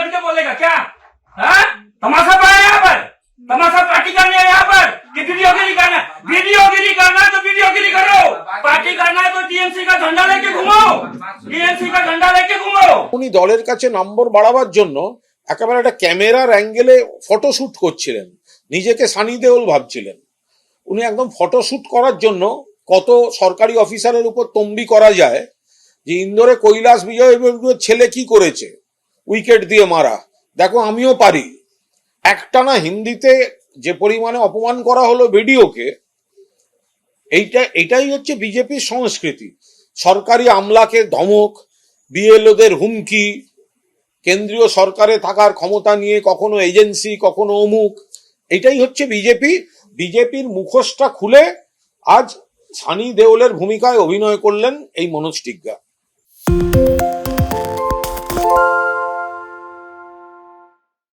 करके बोलेगा क्या? हा? तमाशा पाया यहाँ पर। तमाशा पार्टी करने है यहाँ पर। कि वीडियो के लिए करना वीडियो के लिए करना है तो वीडियो के लिए करो। पार्टी करना है तो टीएमसी का झंडा लेके घुमाओ टीएमसी का झंडा लेके घुमाओ উনি দলের কাছে নম্বর বাড়াবার জন্য একেবারে একটা ক্যামেরার অ্যাঙ্গেলে ফটোশুট করছিলেন। নিজেকে সানি দেওল ভাবছিলেন। উনি একদম ফটোশুট করার জন্য কত সরকারি অফিসারের উপর তম্বি করা যায় যে, ইন্দোরে কৈলাস বিজয় ছেলে কি করেছে? উইকেট দিয়ে মারা। দেখো, আমিও পারি। একটানা হিন্দিতে যে পরিমাণে অপমান করা হলো ভিডিওকে, এইটা, এটাই হচ্ছে বিজেপির সংস্কৃতি। সরকারি আমলাকে ধমক, বিএলওদের হুমকি, কেন্দ্রীয় সরকারে থাকার ক্ষমতা নিয়ে কখনো এজেন্সি, কখনো অমুক, এটাই হচ্ছে বিজেপি। বিজেপির মুখোশটা খুলে আজ সানি দেওলের ভূমিকায় অভিনয় করলেন এই মনোজ টিগ্গা।